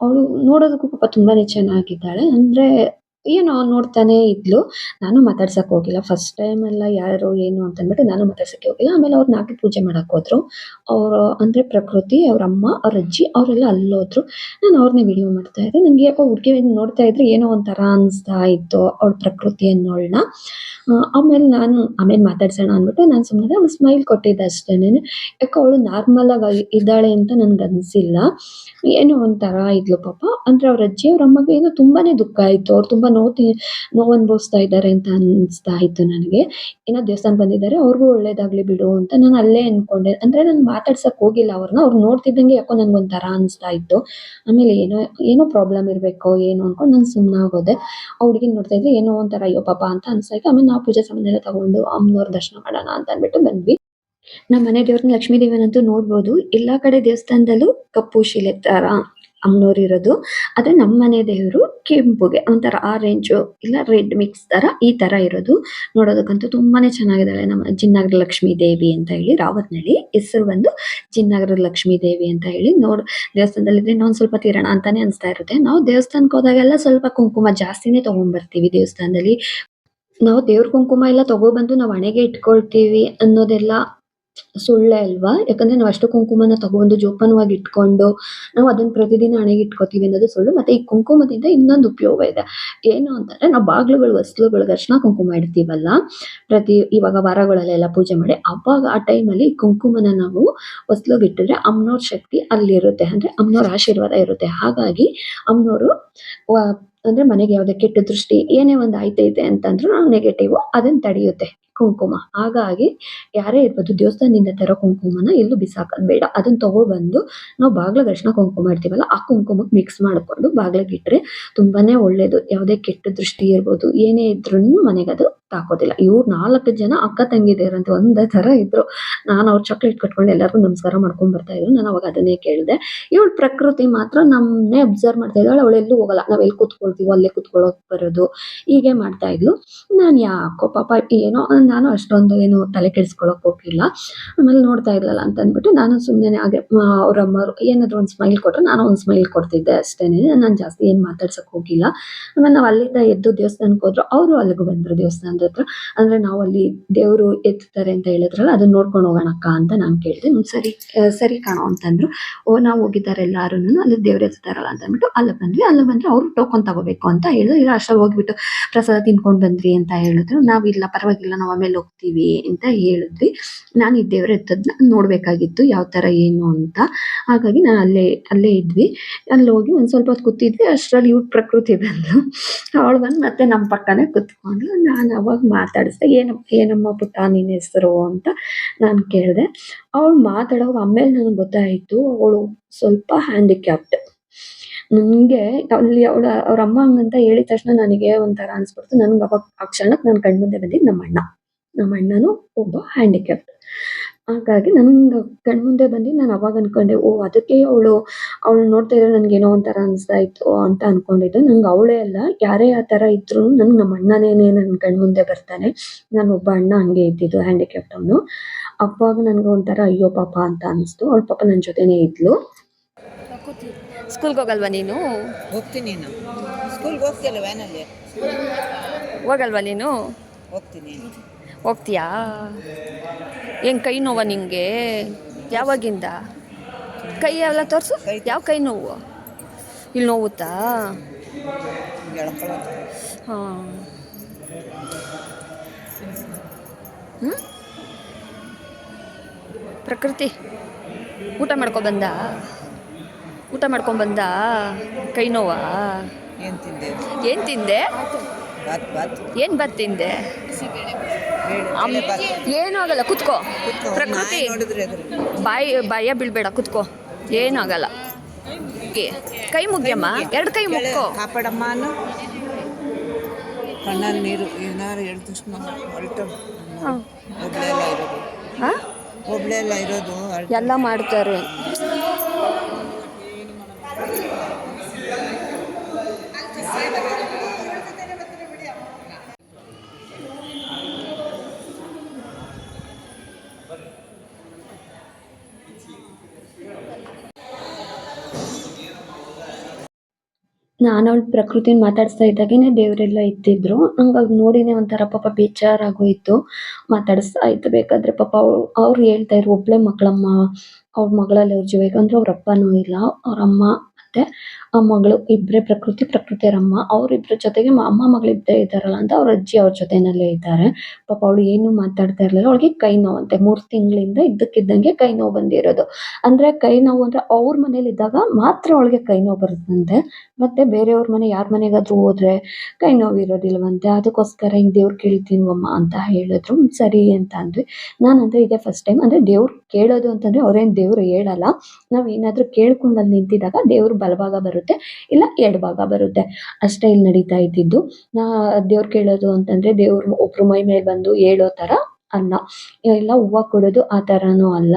ಅವಳು ನೋಡೋದಕ್ಕೂ ಪಾಪ ತುಂಬಾನೇ ಚೆನ್ನಾಗಿದ್ದಾಳೆ. ಅಂದ್ರೆ ಏನೋ ನೋಡ್ತಾನೆ ಇದ್ಲು. ನಾನು ಮಾತಾಡ್ಸಕ್ ಹೋಗಿಲ್ಲ. ಫಸ್ಟ್ ಟೈಮ್ ಎಲ್ಲ ಯಾರು ಏನು ಅಂತ ಅಂದ್ಬಿಟ್ಟು ನಾನು ಮಾತಾಡ್ಸಕ್ಕೆ ಹೋಗಿಲ್ಲ. ಆಮೇಲೆ ಅವ್ರು ನಾಟಿ ಪೂಜೆ ಮಾಡಕ್ ಹೋದ್ರು. ಅವ್ರು ಅಂದ್ರೆ ಪ್ರಕೃತಿ, ಅವ್ರ ಅಮ್ಮ, ಅವ್ರ ಅಜ್ಜಿ, ಅವರೆಲ್ಲ ಅಲ್ಲೋದ್ರು. ನಾನು ಅವ್ರನ್ನೇ ವಿಡಿಯೋ ಮಾಡ್ತಾ ಇದ್ದೆ. ನಂಗೆ ಯಾಕೋ ಹುಡುಗಿ ನೋಡ್ತಾ ಇದ್ರೆ ಏನೋ ಒಂಥರ ಅನ್ಸ್ತಾ ಇತ್ತು ಅವಳ ಪ್ರಕೃತಿ ಅನ್ನೋಳ್ನ. ಆಮೇಲೆ ನಾನು, ಆಮೇಲೆ ಮಾತಾಡ್ಸೋಣ ಅಂದ್ಬಿಟ್ಟು ನಾನು ಸುಮ್ಮನೆ ಅವ್ಳು ಸ್ಮೈಲ್ ಕೊಟ್ಟಿದ್ದೆ ಅಷ್ಟೇನೆ. ಯಾಕೋ ಅವಳು ನಾರ್ಮಲ್ ಆಗಿ ಇದ್ದಾಳೆ ಅಂತ ನನ್ಗೆ ಅನ್ಸಿಲ್ಲ. ಏನೋ ಒಂಥರ ಇದ್ಲು ಪಾಪ. ಅಂದ್ರೆ ಅವ್ರ ಅಜ್ಜಿ, ಅವ್ರ ಅಮ್ಮಗೆ ಏನೋ ತುಂಬಾನೇ ದುಃಖ ಆಯ್ತು. ಅವ್ರು ತುಂಬಾ ನೋವು ನೋವು ಅನುಭವಿಸ್ತಾ ಇದ್ದಾರೆ ಅಂತ ಅನಿಸ್ತಾ ಇತ್ತು ನನಗೆ. ಏನೋ ದೇವಸ್ಥಾನ ಬಂದಿದ್ದಾರೆ, ಅವ್ರಿಗೂ ಒಳ್ಳೇದಾಗಲಿ ಬಿಡು ಅಂತ ನಾನು ಅಲ್ಲೇ ಅನ್ಕೊಂಡೆ. ಅಂದ್ರೆ ನಾನು ಮಾತಾಡ್ಸಕ್ ಹೋಗಿಲ್ಲ ಅವ್ರನ್ನ, ಅವ್ರು ನೋಡ್ತಿದ್ದಂಗೆ ಯಾಕೋ ನನಗೊಂಥರ ಅನಿಸ್ತಾ ಇತ್ತು. ಆಮೇಲೆ ಏನೋ ಏನೋ ಪ್ರಾಬ್ಲಮ್ ಇರಬೇಕು, ಏನೋ ಅನ್ಕೊಂಡು ನಾನು ಸುಮ್ಮನೆ ಆಗೋದೆ. ಆ ಹುಡುಗಿನ ನೋಡ್ತಾ ಇದ್ರೆ ಏನೋ ಒಂಥರ ಅಯ್ಯೋ ಪಾಪ ಅಂತ ಅನ್ಸ್ತಾ ಇತ್ತು. ಆಮೇಲೆ ನಾವು ಪೂಜೆ ಸಾಮಾನೆಲ್ಲ ತಗೊಂಡು ಅಮ್ಮನವ್ರ ದರ್ಶನ ಮಾಡೋಣ ಅಂತ ಅಂದ್ಬಿಟ್ಟು ಬಂದ್ವಿ. ನಮ್ಮ ಮನೆ ದೇವ್ರನ್ನ ಲಕ್ಷ್ಮೀ ದೇವನಂತೂ ನೋಡ್ಬೋದು. ಎಲ್ಲಾ ಕಡೆ ದೇವಸ್ಥಾನದಲ್ಲೂ ಕಪ್ಪು ಶಿಲೆ ತರ. ಅಮ್ಮನವ್ರು ಇರೋದು. ಆದ್ರೆ ನಮ್ಮ ಮನೆ ದೇವರು ಕೆಂಪುಗೆ, ಒಂಥರ ಆರೆಂಜು ಇಲ್ಲ ರೆಡ್ ಮಿಕ್ಸ್ ತರ ಈ ತರ ಇರೋದು. ನೋಡೋದಕ್ಕಂತೂ ತುಂಬಾನೇ ಚೆನ್ನಾಗಿದ್ದಾಳೆ ನಮ್ಮ ಜಿನ್ನಾಗರ ಲಕ್ಷ್ಮೀ ದೇವಿ ಅಂತ ಹೇಳಿ ರಾವತ್ನಳ್ಳಿ. ಹೆಸರು ಬಂದು ಜಿನ್ನಾಗರ ಲಕ್ಷ್ಮೀ ದೇವಿ ಅಂತ ಹೇಳಿ. ನೋಡ್ ದೇವಸ್ಥಾನದಲ್ಲಿ ಇದ್ರೆ ಸ್ವಲ್ಪ ತೀರಣ ಅಂತಾನೆ ಅನ್ಸ್ತಾ ಇರುತ್ತೆ. ನಾವು ದೇವಸ್ಥಾನಕ್ಕೆ ಹೋದಾಗೆಲ್ಲ ಸ್ವಲ್ಪ ಕುಂಕುಮ ಜಾಸ್ತಿನೇ ತಗೊಂಡ್ಬರ್ತೀವಿ ದೇವಸ್ಥಾನದಲ್ಲಿ. ನಾವು ದೇವ್ರ ಕುಂಕುಮ ಎಲ್ಲ ತಗೊಬಂದು ನಾವು ಹಣೆಗೆ ಇಟ್ಕೊಳ್ತೀವಿ ಅನ್ನೋದೆಲ್ಲ ಸುಳ್ಳೆ ಅಲ್ವಾ? ಯಾಕಂದ್ರೆ ನಾವು ಅಷ್ಟು ಕುಂಕುಮನ ತಗೊಂಡು ಜೋಪಾನವಾಗಿ ಇಟ್ಕೊಂಡು ನಾವು ಅದನ್ನ ಪ್ರತಿದಿನ ಹಣೆಗೆ ಇಟ್ಕೋತೀವಿ ಅನ್ನೋದು ಸುಳ್ಳು. ಮತ್ತೆ ಈ ಕುಂಕುಮದಿಂದ ಇನ್ನೊಂದು ಉಪಯೋಗ ಇದೆ. ಏನು ಅಂತಂದ್ರೆ ನಾವು ಬಾಗ್ಲುಗಳು ಹೊಸ್ಲುಗಳಿಗೆ ಅರ್ಶಿನ ಕುಂಕುಮ ಇಡ್ತೀವಲ್ಲ, ಪ್ರತಿ ಇವಾಗ ವಾರಗಳಲ್ಲೆಲ್ಲ ಪೂಜೆ ಮಾಡಿ, ಅವಾಗ ಆ ಟೈಮಲ್ಲಿ ಕುಂಕುಮನ ನಾವು ಹೊಸ್ಲುಗೆ ಇಟ್ಟಿದ್ರೆ ಅಮ್ಮನವ್ರ ಶಕ್ತಿ ಅಲ್ಲಿರುತ್ತೆ. ಅಂದ್ರೆ ಅಮ್ಮನವ್ರ ಆಶೀರ್ವಾದ ಇರುತ್ತೆ. ಹಾಗಾಗಿ ಅಮ್ಮನವರು ಅಂದ್ರೆ ಮನೆಗೆ ಯಾವುದೇ ಕೆಟ್ಟ ದೃಷ್ಟಿ, ಏನೇ ಒಂದು ಆಯ್ತೈತೆ ಅಂತಂದ್ರು ನಾವು ನೆಗೆಟಿವ್ ಅದನ್ನ ತಡೆಯುತ್ತೆ. ಕುಂಕುಮ. ಹಾಗಾಗಿ ಯಾರೇ ಇರ್ಬೋದು ದೇವಸ್ಥಾನದಿಂದ ತರೋ ಕುಂಕುಮನ ಎಲ್ಲೂ ಬಿಸಾಕೋದ್ ಬೇಡ ಅದನ್ನ ತಗೊಬಂದು ನಾವು ಬಾಗ್ಲ ದರ್ಶನ ಕುಂಕುಮ ಇಡ್ತೀವಲ್ಲ, ಆ ಕುಂಕುಮಕ್ಕೆ ಮಿಕ್ಸ್ ಮಾಡ್ಕೊಂಡು ಬಾಗ್ಲಿಗೆ ಇಟ್ರೆ ತುಂಬಾನೇ ಒಳ್ಳೇದು. ಯಾವುದೇ ಕೆಟ್ಟ ದೃಷ್ಟಿ ಇರ್ಬೋದು, ಏನೇ ಇದ್ರೂ ಮನೆಗೆ ಅದು ಹಾಕೋದಿಲ್ಲ ಇವ್ರು ನಾಲ್ಕು ಜನ ಅಕ್ಕ ತಂಗಿದಿರಂತೆ ಒಂದೇ ತರ ಇದ್ರು. ನಾನು ಅವ್ರ ಚಾಕ್ಲೇಟ್ ಕಟ್ಕೊಂಡು ಎಲ್ಲರಿಗೂ ನಮಸ್ಕಾರ ಮಾಡ್ಕೊಂಡ್ ಬರ್ತಾ ಇದ್ರು. ನಾನು ಅವಾಗ ಅದನ್ನೇ ಕೇಳಿದೆ. ಇವಳು ಪ್ರಕೃತಿ ಮಾತ್ರ ನಮ್ಮನ್ನೇ ಅಬ್ಸರ್ವ್ ಮಾಡ್ತಾ ಇದ್ದಾಳೆ. ಅವಳು ಎಲ್ಲೂ ಹೋಗಲ್ಲ. ನಾವು ಎಲ್ಲಿ ಕೂತ್ಕೊಳ್ತೀವೋ ಅಲ್ಲೇ ಕೂತ್ಕೊಳ್ಳೋಕೆ ಬರೋದು. ಹೀಗೆ ಮಾಡ್ತಾ ಇದ್ಲು. ನಾನು ಯಾಕೋ ಪಾಪ ಏನೋ, ನಾನು ಅಷ್ಟೊಂದು ಏನು ತಲೆ ಕೆಡಿಸ್ಕೊಳ್ಳೋಕೆ ಹೋಗಿಲ್ಲ ಆಮೇಲೆ ನೋಡ್ತಾ ಇರ್ಲಲ್ಲ ಅಂತ ಅಂದ್ಬಿಟ್ಟು ನಾನು ಸುಮ್ಮನೆ ಹಾಗೆ ಅವ್ರ ಅಮ್ಮರು ಏನಾದ್ರು ಒಂದು ಸ್ಮೈಲ್ ಕೊಟ್ರೆ ನಾನು ಒಂದು ಸ್ಮೈಲ್ ಕೊಡ್ತಿದ್ದೆ ಅಷ್ಟೇನೆ. ನಾನು ಜಾಸ್ತಿ ಏನು ಮಾತಾಡ್ಸೋಕೆ ಹೋಗಿಲ್ಲ ಆಮೇಲೆ ನಾವು ಅಲ್ಲಿಂದ ಎದ್ದು ದೇವಸ್ಥಾನಕ್ಕೆ ಹೋದ್ರು. ಅವರು ಅಲ್ಲಿಗೂ ಬಂದ್ರು ದೇವಸ್ಥಾನದ ಹತ್ರ. ಅಂದ್ರೆ ನಾವು ಅಲ್ಲಿ ದೇವರು ಎತ್ತಾರೆ ಅಂತ ಹೇಳಿದ್ರಲ್ಲ ಅದನ್ನ ನೋಡ್ಕೊಂಡು ಹೋಗೋಣ ಅಕ್ಕ ಅಂತ ನಾನು ಕೇಳಿದೆ. ಸರಿ. ಸರಿ ಕಾಣೋ ಅಂತಂದ್ರು. ಓ, ನಾವು ಹೋಗಿದ್ದಾರೆ ಎಲ್ಲಾರು ಅಲ್ಲಿ ದೇವ್ರು ಎತ್ತಾರಲ್ಲ ಅಂತ ಅಂದ್ಬಿಟ್ಟು ಅಲ್ಲಿ ಬಂದ್ವಿ. ಅಲ್ಲ ಬಂದ್ರೆ ಅವ್ರು ಟೋಕನ್ ತಗೋಬೇಕು ಅಂತ ಹೇಳಿದ್ರು. ಇಲ್ಲ, ಅಷ್ಟ್ರಲ್ಲಿ ಹೋಗ್ಬಿಟ್ಟು ಪ್ರಸಾದ ತಿನ್ಕೊಂಡು ಬಂದ್ರಿ ಅಂತ ಹೇಳಿದ್ರು. ನಾವು ಇಲ್ಲ, ಪರವಾಗಿಲ್ಲ, ನಾವು ಆಮೇಲೆ ಹೋಗ್ತೀವಿ ಅಂತ ಹೇಳಿದ್ವಿ. ನಾನು ಈ ದೇವ್ರ ಎತ್ತದ್ನ ನೋಡ್ಬೇಕಾಗಿತ್ತು, ಯಾವ ತರ ಏನು ಅಂತ. ಹಾಗಾಗಿ ನಾನು ಅಲ್ಲೇ ಅಲ್ಲೇ ಇದ್ವಿ. ಅಲ್ಲಿ ಹೋಗಿ ಒಂದ್ ಸ್ವಲ್ಪ ಹೊತ್ತು ಕೂತಿದ್ವಿ. ಅಷ್ಟ್ರಲ್ಲಿ ಇವ್ ಪ್ರಕೃತಿ ಬಂದು, ಅವಳು ಬಂದು ಮತ್ತೆ ನಮ್ಮ ಪಕ್ಕನೇ ಕುತ್ಕೊಂಡು ನಾನು ಅವಾಗ ಮಾತಾಡಿಸ್ದೆ ಏನಪ್ಪ ಏನಮ್ಮ ಪುಟ್ಟ ನಿನ್ನ ಹೆಸರು? ಅಂತ ನಾನು ಕೇಳಿದೆ. ಅವಳು ಮಾತಾಡೋವಾಗ ಆಮೇಲೆ ನನಗೆ ಗೊತ್ತಾಯಿತು, ಅವಳು ಸ್ವಲ್ಪ ಹ್ಯಾಂಡಿಕ್ಯಾಪ್ಟ್ ನನಗೆ ಅಲ್ಲಿ ಅವಳ, ಅವ್ರ ಅಮ್ಮ ಹಂಗಂತ ಹೇಳಿದ ತಕ್ಷಣ ನನಗೆ ಒಂಥರ ಅನ್ಸ್ಬಿಡ್ತು. ನನ್ಗೆ ಅವಾಗ ಆ ಕ್ಷಣಕ್ಕೆ ನನ್ನ ಕಣ್ಮುಂದೆ ಬಂದಿದ್ದು ನಮ್ಮ ಅಣ್ಣ ನಮ್ಮ ಅಣ್ಣನೂ ಒಬ್ಬ ಹ್ಯಾಂಡಿಕ್ಯಾಪ್ಟ್ ಹಾಗಾಗಿ ನನ್ಗೆ ಕಣ್ಮುಂದೆ ಬಂದು ನಾನು ಅವಾಗ ಅನ್ಕೊಂಡೆ ಓ ಅದಕ್ಕೆ ಅವಳು ಅವಳು ನೋಡ್ತಾ ಇದ್ರೆ ನನಗೇನೋ ಒಂಥರ ಅನಿಸ್ತಾ ಇತ್ತು ಅಂತ ಅನ್ಕೊಂಡಿದ್ದೆ. ನಂಗೆ ಅವಳೇ ಅಲ್ಲ ಯಾರೇ ಆ ಥರ ಇದ್ರು ನಂಗೆ ನಮ್ಮ ಅಣ್ಣನೇನೆ ನನ್ನ ಕಣ್ಮುಂದೆ ಬರ್ತಾನೆ. ನಾನು ಒಬ್ಬ ಅಣ್ಣ ಹಂಗೆ ಇದ್ದಿದ್ದು ಹ್ಯಾಂಡಿಕ್ಯಾಪ್ಟ್ ಅವನು. ಅವಾಗ ನನಗೆ ಒಂಥರ ಅಯ್ಯೋ ಪಾಪ ಅಂತ ಅನಿಸ್ತು. ಅವಳ ಪಾಪ ನನ್ನ ಜೊತೆನೇ ಇದ್ಲು. ಸ್ಕೂಲ್ಗೆ ಹೋಗಲ್ವಾ ನೀನು? ಹೋಗ್ತೀನಿ ನಾನು. ಸ್ಕೂಲ್ಗೆ ಹೋಗ್ತಿಯಲ್ಲ ವ್ಯಾನಲ್ಲಿ ಹೋಗಲ್ವಾ ನೀನು? ಹೋಗ್ತೀನಿ. ಹೋಗ್ತೀಯಾ? ಏನು ಕೈ ನೋವ ನಿಮಗೆ ಯಾವಾಗಿಂದ? ಕೈ ಎಲ್ಲ ತೋರಿಸು. ಯಾವ ಕೈ ನೋವು? ಇಲ್ಲಿ ನೋವುತ್ತಾ? ಹಾಂ. ಹ್ಞೂ ಪ್ರಕೃತಿ. ಊಟ ಮಾಡ್ಕೊ ಬಂದ? ಊಟ ಮಾಡ್ಕೊಂಬಂದ ಕೈ ನೋವಾ? ಏನು ತಿಂದೆ? ಏನು ತಿಂದೆ? ಏನು ಬತ್ ಏನೂ ಆಗಲ್ಲ ಕುತ್ಕೋ. ಪ್ರಕೃತಿ. ಬಾಯಿ ಬಾಯ ಬೀಳ್ಬೇಡ ಕುತ್ಕೋ. ಏನೂ ಆಗಲ್ಲ. ಕೈ ಮುಗ್ಯಮ್ಮ? ಎರಡು ಕೈ ಮುಗ್ಕೋ. ಕಾಪಾಡಮ್ಮ ಕಣ್ಣಲ್ಲಿ ನೀರು ಏನಾರು ಹೇಳಿದ ತಕ್ಷಣ ಹೊರಟು. ಎಲ್ಲ ಇರೋದು. ಎಲ್ಲ ಮಾಡ್ತಾರೆ. ನಾನು ಅವಳು ಪ್ರಕೃತಿನ ಮಾತಾಡಿಸ್ತಾ ಇದ್ದಾಗೇನೆ ದೇವರೆಲ್ಲ ಇದ್ದಿದ್ರು ನಂಗೆ ನೋಡಿನೆ ಒಂಥರ ಪಾಪ ಬೇಜಾರಾಗೋಯ್ತು. ಮಾತಾಡಿಸ್ತಾ ಇತ್ತು. ಬೇಕಾದ್ರೆ ಪಾಪ ಅವ್ರು ಹೇಳ್ತಾ ಇದ್ರು, ಒಬ್ಳೆ ಮಗಳಮ್ಮ, ಅವ್ರ ಮಗಳಲ್ಲಿ ಅವ್ರ ಜೀವ. ಅಂದ್ರೆ ಅವ್ರ ಅಪ್ಪನೂ ಇಲ್ಲ, ಅವ್ರ ಅಮ್ಮ ಮತ್ತೆ ಆ ಮಗಳು ಇಬ್ರೆ ಪ್ರಕೃತಿ ಪ್ರಕೃತಿ ಅವ್ರ ಅವ್ರಿಬ್ರ ಜೊತೆಗೆ ಅಮ್ಮ ಮಗಳು ಇದ್ದೇ ಇದ್ದಾರಲ್ಲ ಅಂತ ಅವ್ರ ಅಜ್ಜಿ ಅವ್ರ ಜೊತೆನಲ್ಲೇ ಇದ್ದಾರೆ. ಪಾಪ ಅವಳು ಏನು ಮಾತಾಡ್ತಾ ಇರಲಿಲ್ಲ. ಅವಳಿಗೆ ಕೈ ನೋವಂತೆ. ಮೂರ್ ತಿಂಗಳಿಂದ ಇದ್ದಕ್ಕಿದ್ದಂಗೆ ಕೈ ನೋವು ಬಂದಿರೋದು. ಅಂದ್ರೆ ಕೈ ನೋವು ಅಂದ್ರೆ ಅವ್ರ ಮನೇಲಿ ಇದ್ದಾಗ ಮಾತ್ರ ಅವಳಿಗೆ ಕೈ ನೋವು ಬರುತ್ತಂತೆ. ಮತ್ತೆ ಬೇರೆಯವ್ರ ಮನೆ, ಯಾರ ಮನೆಗಾದ್ರೂ ಹೋದ್ರೆ ಕೈ ನೋವು ಇರೋದಿಲ್ವಂತೆ. ಅದಕ್ಕೋಸ್ಕರ ಹಿಂಗ್ ದೇವ್ರು ಕೇಳ್ತೀನವಮ್ಮ ಅಂತ ಹೇಳಿದ್ರು. ಸರಿ ಅಂತ ಅಂದ್ವಿ. ನಾನಂದ್ರೆ ಇದೆ ಫಸ್ಟ್ ಟೈಮ್ ಅಂದ್ರೆ ದೇವ್ರು ಕೇಳೋದು ಅಂತಂದ್ರೆ ಅವ್ರೇನ್ ದೇವ್ರು ಹೇಳಲ್ಲ. ನಾವ್ ಏನಾದ್ರೂ ಕೇಳ್ಕೊಂಡು ಅಲ್ಲಿ ನಿಂತಿದಾಗ ದೇವ್ರು ಬಲಭಾಗ ಬರುತ್ತೆ, ಇಲ್ಲ ಎಡಭಾಗ ಬರುತ್ತೆ. ಅಷ್ಟೇ ಇಲ್ಲಿ ನಡೀತಾ ಇದ್ದಿದ್ದು. ನಾ ದೇವ್ರು ಕೇಳೋದು ಅಂತಂದ್ರೆ ದೇವ್ರು ಒಬ್ರು ಮೈ ಮೇಲೆ ಬಂದು ಹೇಳೋ ತರ ಅಲ್ಲ ಇಲ್ಲ ಹೂವ ಕೊಡೋದು ಆ ಥರನೂ ಅಲ್ಲ.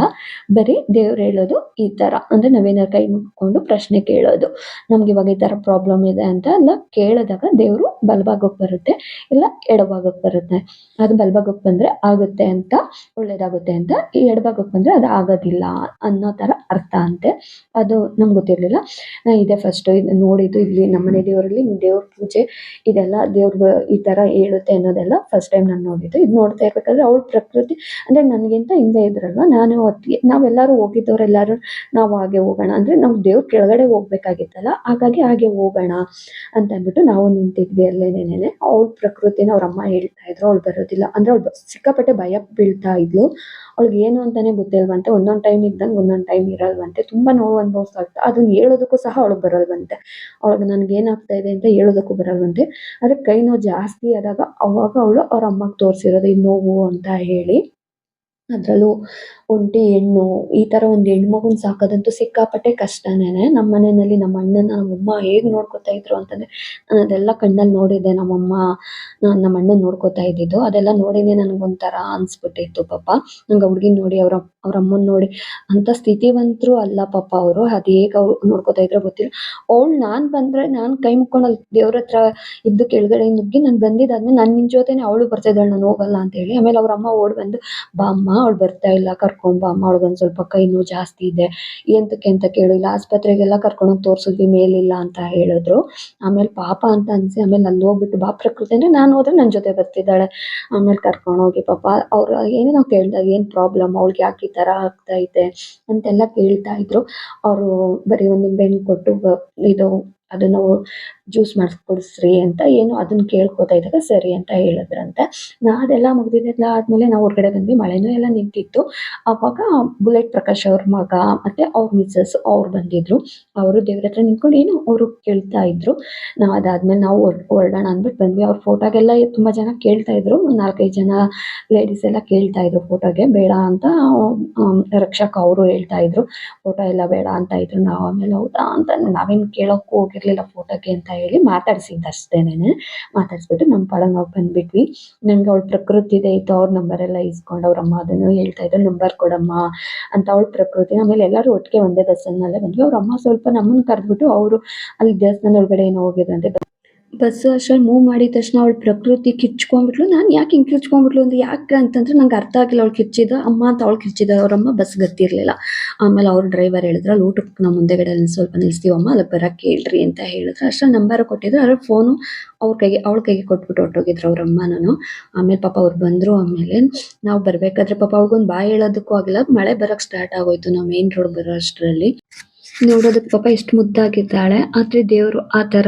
ಬರೀ ದೇವ್ರು ಹೇಳೋದು ಈ ತರ. ಅಂದ್ರೆ ನಾವೇನಾರು ಕೈ ಮುಗ್ಕೊಂಡು ಪ್ರಶ್ನೆ ಕೇಳೋದು. ನಮ್ಗೆ ಇವಾಗ ಈ ತರ ಪ್ರಾಬ್ಲಮ್ ಇದೆ ಅಂತ ಎಲ್ಲ ಕೇಳಿದಾಗ ದೇವರು ಬಲಭಾಗಕ್ಕೆ ಬರುತ್ತೆ, ಇಲ್ಲ ಎಡಭಾಗಕ್ಕೆ ಬರುತ್ತೆ. ಅದು ಬಲಭಾಗಕ್ಕೆ ಬಂದ್ರೆ ಆಗುತ್ತೆ ಅಂತ, ಒಳ್ಳೇದಾಗುತ್ತೆ ಅಂತ. ಈ ಎಡಭಾಗಕ್ಕೆ ಬಂದ್ರೆ ಅದು ಆಗೋದಿಲ್ಲ ಅನ್ನೋ ಥರ ಅರ್ಥ ಅಂತೆ. ಅದು ನಮ್ಗೆ ಗೊತ್ತಿರ್ಲಿಲ್ಲ. ಇದೇ ಫಸ್ಟ್ ಇದು ನೋಡಿದ್ದು ಇಲ್ಲಿ ನಮ್ಮನೆ ದೇವರಲ್ಲಿ ದೇವ್ರ ಪೂಜೆ ಇದೆಲ್ಲ ದೇವ್ರ ಈ ತರ ಹೇಳುತ್ತೆ ಅನ್ನೋದೆಲ್ಲ ಫಸ್ಟ್ ಟೈಮ್ ನಾನು ನೋಡಿದ್ದು. ಇದು ನೋಡ್ತಾ ಇರ್ಬೇಕಾದ್ರೆ ಅವಳ ಪ್ರಕೃತಿ, ಅಂದ್ರೆ ನನಗಿಂತ ಹಿಂದೆ ಇದ್ರಲ್ವ, ನಾನು ಹೊತ್ತಿಗೆ ನಾವೆಲ್ಲರೂ ಹೋಗಿದ್ದವರೆಲ್ಲರೂ ನಾವು ಹಾಗೆ ಹೋಗೋಣ, ಅಂದ್ರೆ ನಾವು ದೇವ್ರ ಕೆಳಗಡೆ ಹೋಗ್ಬೇಕಾಗಿತ್ತಲ್ಲ, ಹಾಗಾಗಿ ಹಾಗೆ ಹೋಗೋಣ ಅಂತ ಅಂದ್ಬಿಟ್ಟು ನಾವು ನಿಂತಿದ್ವಿ ಅಲ್ಲೇನೇನೆ ಅವ್ರ ಪ್ರಕೃತಿನ ಅವ್ರ ಅಮ್ಮ ಹೇಳ್ತಾ ಇದ್ರು, ಅವ್ಳು ಬರೋದಿಲ್ಲ. ಅಂದ್ರೆ ಅವ್ಳು ಸಿಕ್ಕಾಪಟ್ಟೆ ಭಯ ಬೀಳ್ತಾ ಇದ್ಲು. ಅವಳಿಗೆ ಏನು ಅಂತಾನೆ ಗೊತ್ತಿಲ್ವಂತೆ, ಒಂದೊಂದು ಟೈಮ್ ಇದ್ದಂಗೆ ಒಂದೊಂದು ಟೈಮ್ ಇರಲ್ವಂತೆ, ತುಂಬಾ ನೋವು ಅನುಭವಿಸ್ತಾ ಅದನ್ನ ಹೇಳೋದಕ್ಕೂ ಸಹ ಅವಳಿಗೆ ಬರಲ್ವಂತೆ. ಅವಳಿಗೆ ನನಗೆ ಏನಾಗ್ತಾ ಇದೆ ಅಂತ ಹೇಳೋದಕ್ಕೂ ಬರಲ್ವಂತೆ. ಆದರೆ ಕೈ ನೋವು ಜಾಸ್ತಿ ಆದಾಗ ಅವಾಗ ಅವಳು ಅವ್ರ ಅಮ್ಮಗೆ ತೋರಿಸಿರೋದು ಈ ನೋವು ಅಂತ ಹೇಳಿ, ಅದ್ರಲ್ಲೂ ಒಂಟಿ ಹೆಣ್ಣು, ಈ ತರ ಒಂದು ಹೆಣ್ಮಗುನ್ ಸಾಕೋದಂತೂ ಸಿಕ್ಕಾಪಟ್ಟೆ ಕಷ್ಟನೇನೆ. ನಮ್ಮ ಮನೆಯಲ್ಲಿ ನಮ್ಮ ಅಣ್ಣನ ನಮ್ಮಮ್ಮ ಹೇಗ್ ನೋಡ್ಕೊತಾ ಇದ್ರು ಅಂತಂದ್ರೆ, ನಾನು ಅದೆಲ್ಲ ಕಣ್ಣಲ್ಲಿ ನೋಡಿದ್ದೆ ನಮ್ಮಮ್ಮ, ನಾನ್ ನಮ್ಮ ಅಣ್ಣನ ನೋಡ್ಕೊತಾ ಇದ್ದಿದ್ದು. ಅದೆಲ್ಲ ನೋಡಿನೇ ನನಗೊಂಥರ ಅನ್ಸ್ಬಿಟ್ಟಿತ್ತು ಪಾಪ. ನಂಗೆ ಆ ಹುಡ್ಗಿನ್ ನೋಡಿ, ಅವ್ರ ಅವ್ರ ಅಮ್ಮನ್ ನೋಡಿ ಅಂತ ಸ್ಥಿತಿವಂತರು ಅಲ್ಲ ಪಾಪ ಅವರು. ಅದು ಹೇಗೆ ಅವ್ರು ನೋಡ್ಕೊತಾ ಇದ್ರೋ ಗೊತ್ತಿಲ್ಲ. ಅವಳು ನಾನು ಬಂದ್ರೆ ನಾನು ಕೈ ಮುಕ್ಕೊಂಡು ದೇವ್ರ ಹತ್ರ ಇದ್ದು ಕೆಳಗಡೆ ನುಗ್ಗಿ ನಾನು ಬಂದಿದ್ದಾದ್ಮೇಲೆ ನಾನು ನಿನ್ನ ಜೊತೆನೇ ಅವಳು ಬರ್ತಾ ಇದ್ದಾಳೆ ನಾನು ಹೋಗಲ್ಲ ಅಂತ ಹೇಳಿ. ಆಮೇಲೆ ಅವ್ರ ಅಮ್ಮ ಓಡ್ ಬಂದು, ಬಾ ಅಮ್ಮ, ಅವಳು ಬರ್ತಾ ಇಲ್ಲ. ಕರ್ಕೊಂಡ್ ಬಾ ಅಮ್ಮ ಸ್ವಲ್ಪ ಕೈ ನೋವು ಜಾಸ್ತಿ ಇದೆ, ಎಂತಕ್ಕೆ ಅಂತ ಕೇಳಿಲ್ಲ ಆಸ್ಪತ್ರೆಗೆಲ್ಲ ಕರ್ಕೊಂಡೋಗಿ ತೋರ್ಸಿದ್ವಿ, ಮೇಲಿಲ್ಲ ಅಂತ ಹೇಳಿದ್ರು. ಆಮೇಲೆ ಪಾಪ ಅಂತ ಅನ್ಸಿ, ಆಮೇಲೆ ಅಲ್ಲಿ ಹೋಗ್ಬಿಟ್ಟು ಬಾ, ಪ್ರಕೃತಿ ಅಂದ್ರೆ ನಾನು ಹೋದ್ರೆ ನನ್ನ ಜೊತೆ ಬರ್ತಿದ್ದಾಳೆ. ಆಮೇಲೆ ಕರ್ಕೊಂಡೋಗಿ ಪಾಪ ಅವ್ರು ನಾವು ಕೇಳಿದಾಗ ಏನು ಪ್ರಾಬ್ಲಮ್ ಅವ್ಳಿಗೆ ಯಾಕೆ ಈ ಥರ ಆಗ್ತೈತೆ ಅಂತೆಲ್ಲ ಕೇಳ್ತಾ ಇದ್ರು. ಅವರು ಬರೀ ಒಂದು ನಿಂಬೆಹಣ್ಣು ಕೊಟ್ಟು ಇದು, ಅದನ್ನು ಜ್ಯೂಸ್ ಮಾಡಿಸ್ಕೊಡಿಸ್ರಿ ಅಂತ ಏನು ಅದನ್ನ ಕೇಳ್ಕೊತಾ ಇದ್ದಾಗ ಸರಿ ಅಂತ ಹೇಳಿದ್ರಂತೆ. ನಾ ಅದೆಲ್ಲ ಮುಗ್ದಿದ್ದೆಲ್ಲ ಆದಮೇಲೆ ನಾವು ಹೊರಗಡೆ ಬಂದ್ವಿ, ಮಳೆನೂ ಎಲ್ಲ ನಿಂತಿತ್ತು. ಆವಾಗ ಬುಲೆಟ್ ಪ್ರಕಾಶ್ ಅವ್ರ ಮಗ ಮತ್ತೆ ಅವ್ರ ಮಿಸ್ಸಸ್ ಅವ್ರು ಬಂದಿದ್ರು. ಅವರು ದೇವ್ರ ಹತ್ರ ನಿಂತ್ಕೊಂಡು ಏನು ಅವರು ಕೇಳ್ತಾ ಇದ್ರು. ನಾವು ಅದಾದ್ಮೇಲೆ ನಾವು ಹೊರ್, ಹೊರಡೋಣ ಅಂದ್ಬಿಟ್ಟು ಬಂದ್ವಿ. ಅವ್ರ ಫೋಟೋಗೆಲ್ಲ ತುಂಬಾ ಜನ ಕೇಳ್ತಾ ಇದ್ರು. ನಾಲ್ಕೈದು ಜನ ಲೇಡೀಸ್ ಎಲ್ಲ ಕೇಳ್ತಾ ಇದ್ರು ಫೋಟೋಗೆ. ಬೇಡ ಅಂತ ರಕ್ಷಕ ಅವರು ಹೇಳ್ತಾ ಇದ್ರು. ಫೋಟೋ ಎಲ್ಲ ಬೇಡ ಅಂತ ಇದ್ರು. ನಾವು ಆಮೇಲೆ, ಹೌದಾ? ಅಂತ ನಾವೇನು ಕೇಳೋಕ್ಕೂ ಹೋಗಿರ್ಲಿಲ್ಲ ಫೋಟೋಗೆ ಅಂತ ಹೇಳಿ ಮಾತಾಡ್ಸಿದ್ದು ಅಷ್ಟೇನೆ ಮಾತಾಡ್ಸ್ಬಿಟ್ಟು ನಮ್ಮ ಪಾಡಂಗೆ ನಾವು ಬಂದ್ಬಿಟ್ವಿ. ನಂಗೆ ಅವಳ ಪ್ರಕೃತಿದೆ ಇತ್ತು, ಅವ್ರ ನಂಬರ್ ಎಲ್ಲ ಇಸ್ಕೊಂಡು ಅವ್ರ ಅಮ್ಮ ಅದನ್ನು ಹೇಳ್ತಾ ಇದ್ರು ನಂಬರ್ ಕೊಡಮ್ಮ ಅಂತ ಅವಳ ಪ್ರಕೃತಿ. ಆಮೇಲೆ ಎಲ್ಲರೂ ಒಟ್ಟಿಗೆ ಒಂದೇ ಬಸ್ಸನ್ನಲ್ಲೇ ಬಂದ್ವಿ. ಅವ್ರ ಅಮ್ಮ ಸ್ವಲ್ಪ ನಮ್ಮನ್ನ ಕರೆದ್ಬಿಟ್ಟು ಅವರು ಅಲ್ಲಿ ದೇವಸ್ಥಾನದ ಒಳಗಡೆ ಏನೋ ಹೋಗಿದ್ರಂತೆ ಬಸ್ ಅಷ್ಟರಲ್ಲಿ ಮೂವ್ ಮಾಡಿದ ತಕ್ಷಣ ಅವಳು ಪ್ರಕೃತಿ ಕಿಚ್ಕೊಂಡ್ಬಿಟ್ಲು ನಾನು ಯಾಕೆ ಹಿಂಗೆ ಕಿಚ್ಕೊಂಡ್ಬಿಟ್ಲು ಅಂದ್ರೆ ಯಾಕೆ ಅಂತಂದ್ರೆ ನಂಗೆ ಅರ್ಥ ಆಗಿಲ್ಲ. ಅವಳು ಕಿಚ್ಚಿದ ಅಮ್ಮ ಅಂತ ಅವಳು ಕಿಚ್ಚಿದ ಅವ್ರಮ್ಮ ಬಸ್ ಗತ್ತಿರ್ಲಿಲ್ಲ. ಆಮೇಲೆ ಅವ್ರ ಡ್ರೈವರ್ ಹೇಳಿದ್ರು, ಅಲ್ಲಿ ಊಟಕ್ಕೆ ನಾವು ಮುಂದೆಗಡೆ ಸ್ವಲ್ಪ ನಿಲ್ಸ್ತೀವಮ್ಮ, ಅಲ್ಲಿ ಬರಕ್ಕೆ ಹೇಳ್ರಿ ಅಂತ ಹೇಳಿದ್ರು. ಅಷ್ಟರಲ್ಲಿ ನಂಬರ್ ಕೊಟ್ಟಿದ್ರು. ಅದ್ರ ಫೋನು ಅವ್ರ ಕೈಗೆ, ಅವಳ ಕೈಗೆ ಕೊಟ್ಬಿಟ್ಟು ಹೊಟ್ಟೋಗಿದ್ರು ಅವ್ರ ನಾನು. ಆಮೇಲೆ ಪಾಪ ಅವ್ರು ಬಂದರು ಆಮೇಲೆ ನಾವು ಬರಬೇಕಾದ್ರೆ ಪಾಪ ಅವ್ಳಿಗೊಂದು ಬಾಯಿ ಹೇಳೋದಕ್ಕೂ ಆಗಿಲ್ಲ. ಮಳೆ ಬರೋಕ್ಕೆ ಸ್ಟಾರ್ಟ್ ಆಗೋಯ್ತು. ನಾವು ಮೇನ್ ರೋಡ್ ಬರೋ ಅಷ್ಟರಲ್ಲಿ. ನೋಡೋದಕ್ಕೆ ಪಾಪ ಎಷ್ಟು ಮುದ್ದಾಗಿದ್ದಾಳೆ. ಆದ್ರೆ ದೇವರು ಆ ತರ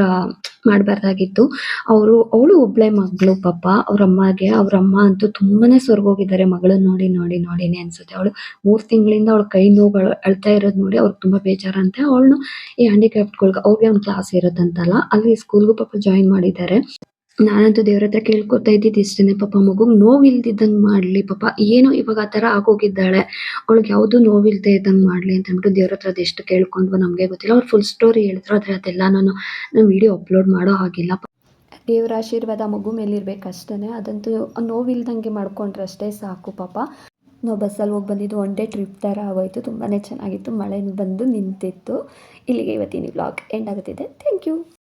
ಮಾಡಬಾರ್ದಾಗಿತ್ತು. ಅವರು, ಅವಳು ಒಬ್ಳೆ ಮಗಳು ಪಾಪ. ಅವ್ರ ಅಮ್ಮಗೆ, ಅವ್ರ ಅಮ್ಮ ಅಂತೂ ತುಂಬಾನೇ ಸೊರ್ಗೋಗಿದ್ದಾರೆ ಮಗಳನ್ನ ನೋಡಿ ನೋಡಿ, ನೋಡಿನೇ ಅನ್ಸುತ್ತೆ. ಅವಳು ಮೂರ್ ತಿಂಗಳಿಂದ ಅವಳ ಕೈ ನೋವುಗಳು ಅಳ್ತಾ ಇರೋದು ನೋಡಿ ಅವ್ರಿಗೆ ತುಂಬಾ ಬೇಜಾರಂತೆ. ಅವಳನ್ನು ಈ ಹ್ಯಾಂಡಿಕ್ರಾಫ್ಟ್ಗಳ್ಗೆ ಅವ್ರಿಗೆ ಒಂದು ಕ್ಲಾಸ್ ಇರುತ್ತಂತಲ್ಲ, ಅಲ್ಲಿ ಸ್ಕೂಲ್ಗೂ ಪಾಪ ಜಾಯಿನ್ ಮಾಡಿದ್ದಾರೆ. ನಾನಂತೂ ದೇವ್ರ ಹತ್ರ ಕೇಳ್ಕೊತಾ ಇದ್ದಿದ್ದು ಇಷ್ಟೇನೆ ಪಾಪ ಮಗುಗ್ ನೋವಿಲ್ದಿದ್ದಂಗ್ ಮಾಡ್ಲಿ, ಪಾಪ ಏನೋ ಇವಾಗ ಆ ಥರ ಆಗೋಗಿದ್ದಾಳೆ, ಅವಳಿಗೆ ಯಾವುದು ನೋವಿಲ್ದೇ ಇದ್ದಂಗೆ ಮಾಡಲಿ ಅಂತ ಅಂದ್ಬಿಟ್ಟು ದೇವ್ರ ಹತ್ರ ಅದೆಷ್ಟು ಕೇಳ್ಕೊಂಡ್ವ ನಮಗೆ ಗೊತ್ತಿಲ್ಲ. ಅವ್ರು ಫುಲ್ ಸ್ಟೋರಿ ಹೇಳಿದ್ರು, ಆದರೆ ಅದೆಲ್ಲ ನಾನು ನಾನು ವಿಡಿಯೋ ಅಪ್ಲೋಡ್ ಮಾಡೋ ಹಾಗಿಲ್ಲ. ದೇವರ ಆಶೀರ್ವಾದ ಮಗು ಮೇಲಿರ್ಬೇಕಷ್ಟೇ ಅದಂತೂ ನೋವಿಲ್ದಂಗೆ ಮಾಡ್ಕೊಂಡ್ರೆ ಅಷ್ಟೇ ಸಾಕು ಪಾಪ. ನಾವು ಬಸ್ಸಲ್ಲಿ ಹೋಗಿ ಬಂದಿದ್ದು ಒನ್ ಡೇ ಟ್ರಿಪ್ ಥರ ಆಗೋಯ್ತು ತುಂಬಾ ಚೆನ್ನಾಗಿತ್ತು, ಮಳೆ ಬಂದು ನಿಂತಿತ್ತು. ಇಲ್ಲಿಗೆ ಇವತ್ತಿನ ಬ್ಲಾಗ್ ಎಂಡ್ ಆಗುತ್ತಿದೆ. Thank you